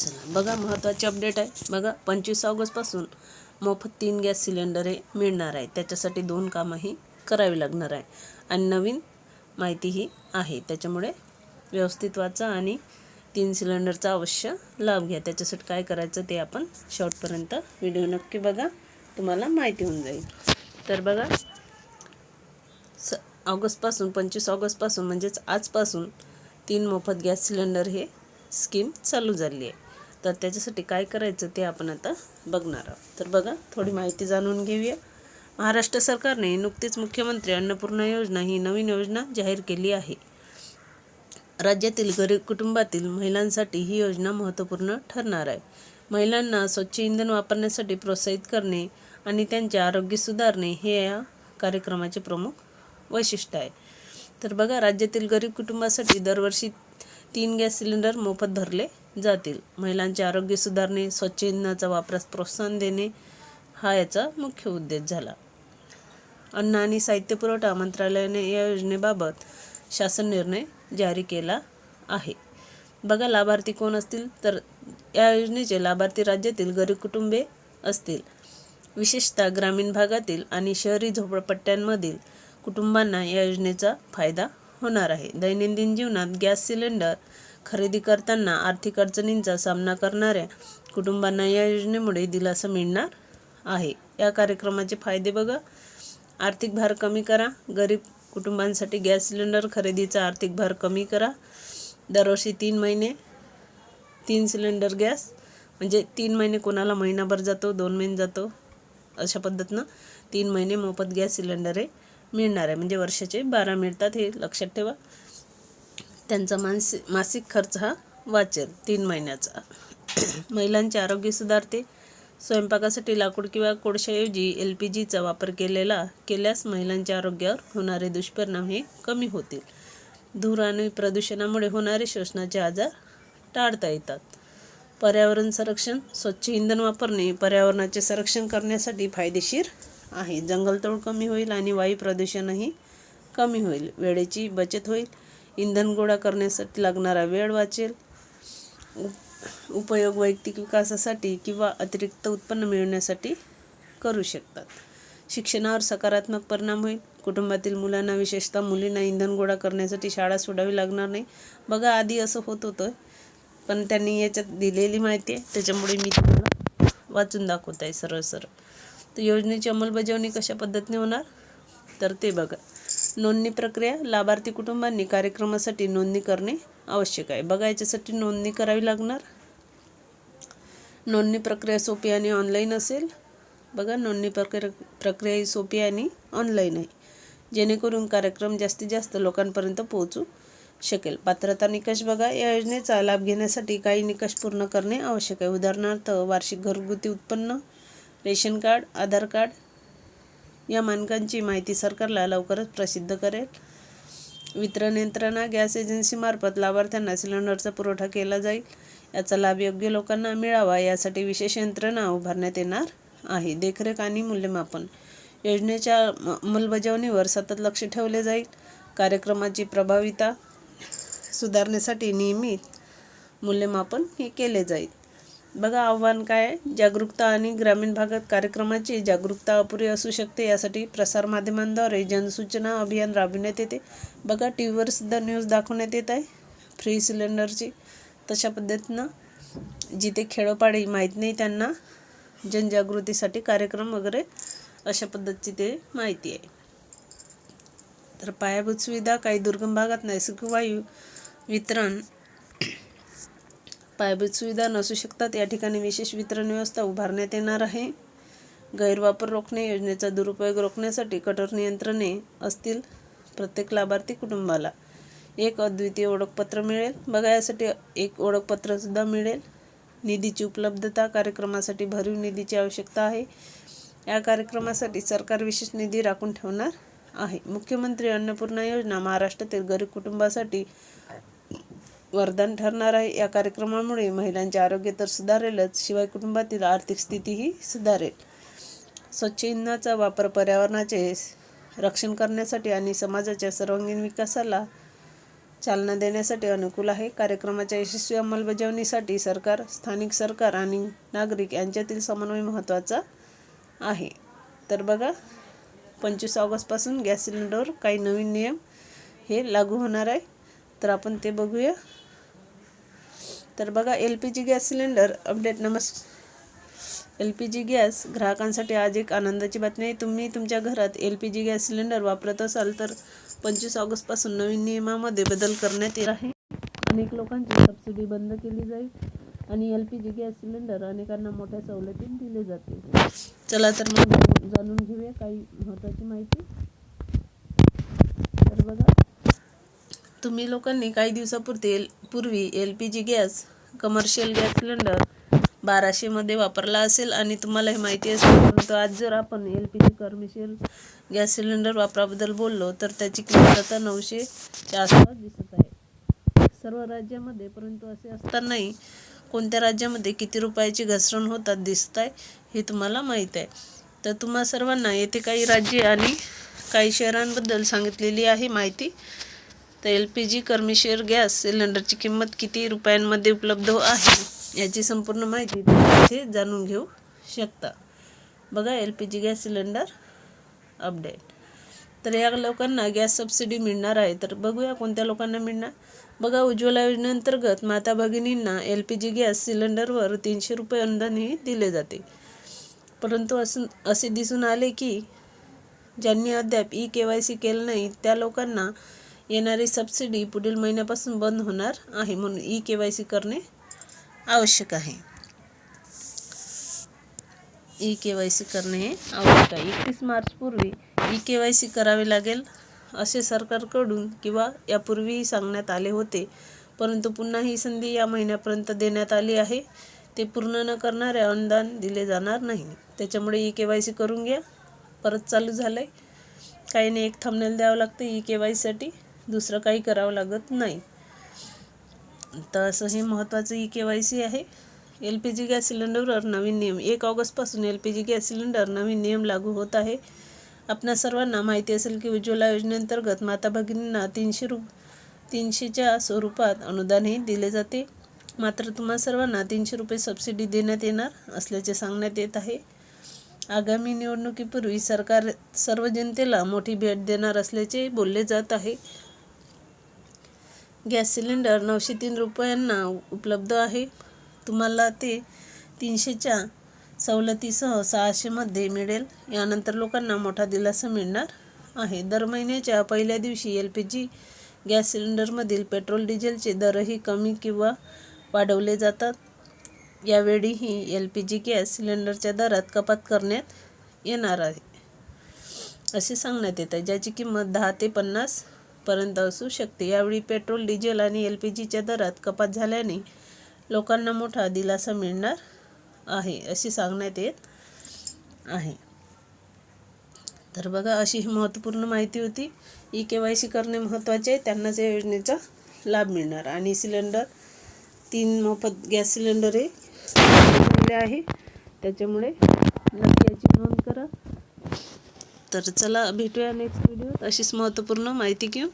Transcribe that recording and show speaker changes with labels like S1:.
S1: चला. बघा महत्त्वाचे अपडेट आहे. बघा पंचवीस ऑगस्टपासून मोफत तीन गॅस सिलेंडर हे मिळणार आहे. त्याच्यासाठी दोन कामंही करावी लागणार आहे. आणि नवीन माहितीही आहे. त्याच्यामुळे व्यवस्थित वाचा आणि तीन सिलेंडरचा अवश्य लाभ घ्या. त्याच्यासाठी काय करायचं ते आपण शॉर्टपर्यंत व्हिडिओ नक्की बघा. तुम्हाला माहिती होऊन जाईल. तर बघा स ऑगस्टपासून पंचवीस ऑगस्टपासून म्हणजेच आजपासून तीन मोफत गॅस सिलेंडर हे स्कीम चालू झाली आहे. तर त्याच्यासाठी काय करायचं ते आपण आता बघणार आहोत. तर बघा थोडी माहिती जाणून घेऊया. महाराष्ट्र सरकारने नुकतीच मुख्यमंत्री अन्नपूर्णा योजना ही नवीन योजना जाहीर केली आहे. राज्यातील गरीब कुटुंबातील महिलांसाठी ही योजना महत्त्वपूर्ण ठरणार आहे. महिलांना स्वच्छ इंधन वापरण्यासाठी प्रोत्साहित करणे आणि त्यांचे आरोग्य सुधारणे हे या कार्यक्रमाचे प्रमुख वैशिष्ट्य आहे. तर बघा राज्यातील गरीब कुटुंबासाठी दरवर्षी तीन गॅस सिलेंडर मोफत भरले जातील. महिलांचे आरोग्य सुधारणे स्वच्छ इंधनाचा वापरास प्रोत्साहन देणे हा याचा मुख्य उद्देश झाला. अन्न आणि साहित्य पुरवठा मंत्रालयाने या योजनेबाबत शासन निर्णय जारी केला आहे. बघा लाभार्थी कोण असतील? तर या योजनेचे लाभार्थी राज्यातील गरीब कुटुंबे असतील. विशेषतः ग्रामीण भागातील आणि शहरी झोपडपट्ट्यांमधील कुटुंबांना या योजनेचा फायदा होणार आहे. दैनंदिन जीवनात गॅस सिलेंडर खरेदी करताना आर्थिक अडचणींचा सामना करणाऱ्या कुटुंबांना या योजनेमुळे दिलासा मिळणार आहे. या कार्यक्रमाचे फायदे बघा. आर्थिक भार कमी करा. गरीब कुटुंबांसाठी गॅस सिलेंडर खरेदीचा आर्थिक भार कमी करा. दरवर्षी तीन महिने तीन सिलेंडर गॅस म्हणजे तीन महिने कोणाला महिनाभर जातो दोन महिने जातो अशा पद्धतीनं तीन महिने मोफत गॅस सिलेंडर हे मिळणार आहे. म्हणजे वर्षाचे बारा मिळतात हे लक्षात ठेवा. त्यांचा मानसिक मासिक खर्च हा वाचेल तीन महिन्याचा. महिलांचे आरोग्य सुधारते. स्वयंपाकासाठी लाकूड किंवा कोळशाऐवजी एल पी जीचा वापर केलेला केल्यास महिलांच्या आरोग्यावर होणारे दुष्परिणाम हे कमी होतील. धूर आणि प्रदूषणामुळे होणारे श्वसनाचे आजार टाळता येतात. पर्यावरण संरक्षण स्वच्छ इंधन वापरणे पर्यावरणाचे संरक्षण करण्यासाठी फायदेशीर आहे. जंगलतोड कमी होईल आणि वायू प्रदूषणही कमी होईल. वेळेची बचत होईल. इंधन गोळा करण्यासाठी लागणारा वेळ वाचेल. उप- उपयोग वैयक्तिक विकासासाठी किंवा अतिरिक्त उत्पन्न मिळवण्यासाठी करू शकतात. शिक्षणावर सकारात्मक परिणाम होईल. कुटुंबातील मुलांना विशेषतः मुलींना इंधन गोळा करण्यासाठी शाळा सोडावी लागणार नाही. बघा आधी असं होत होतं पण त्यांनी याच्यात दिलेली माहिती आहे. त्याच्यामुळे मी तुम्हाला वाचून दाखवत आहे सरळ सरळ. तर योजनेची अंमलबजावणी कशा पद्धतीने होणार? तर ते बघा. नोंदणी प्रक्रिया लाभार्थी कुटुंबांनी कार्यक्रमासाठी नोंदणी करणे आवश्यक आहे. बघा याच्यासाठी नोंदणी करावी लागणार. नोंदणी प्रक्रिया सोपी आणि ऑनलाईन असेल. बघा नोंदणी प्रक्रिया प्रक्रिया ही सोपी आणि ऑनलाईन आहे. जेणेकरून कार्यक्रम जास्तीत जास्त लोकांपर्यंत पोहोचू शकेल. पात्रता निकष बघा या योजनेचा लाभ घेण्यासाठी काही निकष पूर्ण करणे आवश्यक आहे. उदाहरणार्थ वार्षिक घरगुती उत्पन्न रेशन कार्ड आधार कार्ड या मानकांची माहिती सरकारला लवकरच प्रसिद्ध करेल. वितरण यंत्रणा गॅस एजन्सीमार्फत लाभार्थ्यांना सिलेंडरचा पुरवठा केला जाईल. याचा लाभ योग्य लोकांना मिळावा यासाठी विशेष यंत्रणा उभारण्यात येणार आहे. देखरेख आणि मूल्यमापन योजनेच्या म- अंमलबजावणीवर सतत लक्ष ठेवले जाईल. कार्यक्रमाची प्रभाविता सुधारण्यासाठी नियमित मूल्यमापन हे केले जाईल. बघा आव्हान काय? जागरूकता आणि ग्रामीण भागात कार्यक्रमाची जागरूकता अपुरी असू शकते. यासाठी प्रसारमाध्यमांद्वारे जनसूचना अभियान राबविण्यात येते. बघा टी व्हीवर सुद्धा न्यूज दाखवण्यात येत आहे. फ्री सिलेंडरची तशा पद्धतीनं जिथे खेडोपाडी माहीत नाही त्यांना जनजागृतीसाठी कार्यक्रम वगैरे अशा पद्धतीची ते माहिती आहे. तर पायाभूत सुविधा काही दुर्गम भागात नैसर्गिक वायू वितरण पायाभूत सुविधा नसू शकतात. या ठिकाणी विशेष वितरण व्यवस्था उभारण्यात येणार आहे. गैरवापर रोखणे योजनेचा दुरुपयोग रोखण्यासाठी कठोर नियंत्रणे असतील प्रत्येक लाभार्थी कुटुंबाला. एक अद्वितीय ओळखपत्र मिळेल. बघा यासाठी एक ओळखपत्रसुद्धा मिळेल. निधीची उपलब्धता कार्यक्रमासाठी भरीव निधीची आवश्यकता आहे. या कार्यक्रमासाठी सरकार विशेष निधी राखून ठेवणार आहे. मुख्यमंत्री अन्नपूर्णा योजना महाराष्ट्रातील गरीब कुटुंबासाठी वरदान ठरणार आहे या कार्यक्रमामुळे महिलांचे आरोग्य तर सुधारेलच शिवाय कुटुंबातील आर्थिक स्थितीही सुधारेल. स्वच्छ इंधनाचा वापर पर्यावरणाचे रक्षण करण्यासाठी आणि समाजाच्या सर्वांगीण विकासाला चालना देण्यासाठी अनुकूल आहे. कार्यक्रमाच्या यशस्वी अंमलबजावणीसाठी सरकार स्थानिक सरकार आणि नागरिक यांच्यातील समन्वय महत्त्वाचा आहे. तर बघा पंचवीस ऑगस्टपासून गॅस सिलेंडरवर काही नवीन नियम हे लागू होणार आहे. तर आपण ते बघूया. तर बघा L P G gas cylinder update नमस् एल पी जी गॅस ग्राहकांसाठी आज एक आनंदाची बातमी आहे. तुम्ही तुमच्या घरात L P G gas cylinder वापरत असाल तर पंचवीस ऑगस्टपासून नवीन नियमामध्ये बदल करण्यात येत आहे. अनेक लोकांची सबसिडी बंद केली जाईल आणि L P G gas cylinder अनेकांना मोठ्या सवलतीत दिले जाते चला तर मग जाणून- जाणून घेऊया काही महत्त्वाची माहिती. तर बघा तुम्ही लोकांनी काही दिवसापुरते एल पूर्वी L P G gas commercial gas cylinder बाराशेमध्ये वापरला असेल आणि तुम्हाला हे माहिती असेल परंतु आज जर आपण L P G commercial gas cylinder वापराबद्दल बोललो तर त्याची किंमत आता नऊशेच्या आसपास दिसत आहे. सर्व राज्यामध्ये परंतु असे असतानाही कोणत्या राज्यामध्ये किती रुपयाची घसरण होतात दिसत आहे हे तुम्हाला माहीत आहे. तर तुम्हा सर्वांना येथे काही राज्ये आणि काही शहरांबद्दल सांगितलेली आहे माहिती. तर L P G commercial gas सिलेंडरची किंमत किती रुपयांमध्ये उपलब्ध आहे याची संपूर्ण माहिती तुम्ही इथे जाणून घेऊ शकता. बघा L P G gas cylinder update तर या लोकांना गॅस सबसिडी मिळणार आहे तर बघूया कोणत्या लोकांना मिळणार. बघा उज्ज्वला योजनेअंतर्गत माता भगिनींना एल पी जी गॅस सिलेंडरवर तीनशे रुपये अनुदानही दिले जाते. परंतु असं असे दिसून आले की ज्यांनी अद्याप ई के वाय सी केलं नाही त्या लोकांना येणारी सबसिडी पुढील महिन्यापासून बंद होणार आहे म्हणून ई के वाय सी करणे आवश्यक आहे. ई के वाय सी करणे हे आवश्यक आहे. एकतीस मार्चपूर्वी ई के वाय सी करावे लागेल असे सरकारकडून किंवा यापूर्वीही सांगण्यात आले होते. परंतु पुन्हा ही संधी या महिन्यापर्यंत देण्यात आली आहे. ते पूर्ण न करणारे अनुदान दिले जाणार नाही. त्याच्यामुळे ई के वाय सी करून घ्या. परत चालू झालं आहे काही नाही एक थंबनेल द्यावं लागतं ई के वाय सीसाठी दुसरं काही करावं लागत नाही. तर असं हे महत्त्वाचं ई के वाय सी आहे. एल पी जी गॅस सिलेंडरवर नवीन नियम एक ऑगस्टपासून L P G gas cylinder नवीन नियम लागू होत आहे. आपणा सर्वांना माहिती असेल की उज्ज्वला योजनेअंतर्गत माता भगिनींना तीनशे रु तीनशेच्या स्वरूपात अनुदानही दिले जाते. मात्र तुम्हा सर्वांना तीनशे रुपये सबसिडी देण्यात येणार असल्याचे सांगण्यात येत आहे. आगामी निवडणुकीपूर्वी सरकार सर्व जनतेला मोठी भेट देणार असल्याचे बोलले जात आहे. गॅस सिलेंडर नऊशे तीन रुपयांना उपलब्ध आहे. तुम्हाला ते तीनशेच्या सवलतीसह सहाशेमध्ये मिळेल. यानंतर लोकांना मोठा दिलासा मिळणार आहे. दर महिन्याच्या पहिल्या दिवशी एल पी जी गॅस सिलेंडरमधील पेट्रोल डिझेलचे दरही कमी किंवा वाढवले जातात. यावेळीही एल पी जी गॅस सिलेंडरच्या दरात कपात करण्यात येणार आहे. असे सांगण्यात येत आहे ज्याची किंमत दहा ते पन्नास पर्यंत असू शकते. यावेळी पेट्रोल डिझेल आणि एल पी जीच्या दरात कपात झाल्याने लोकांना मोठा दिलासा मिळणार आहे अशी सांगण्यात येत आहे. तर बघा अशी ही महत्त्वपूर्ण माहिती होती. ई के वाय सी करणे महत्त्वाचे आहे. त्यांनाच या योजनेचा लाभ मिळणार. आणि सिलेंडर तीन मोफत गॅस सिलेंडर हे आहे. त्याच्यामुळे नक्की याची नोंद तर चला भेटूया नेक्स्ट व्हिडिओ अशीच महत्त्वपूर्ण माहिती घेऊन.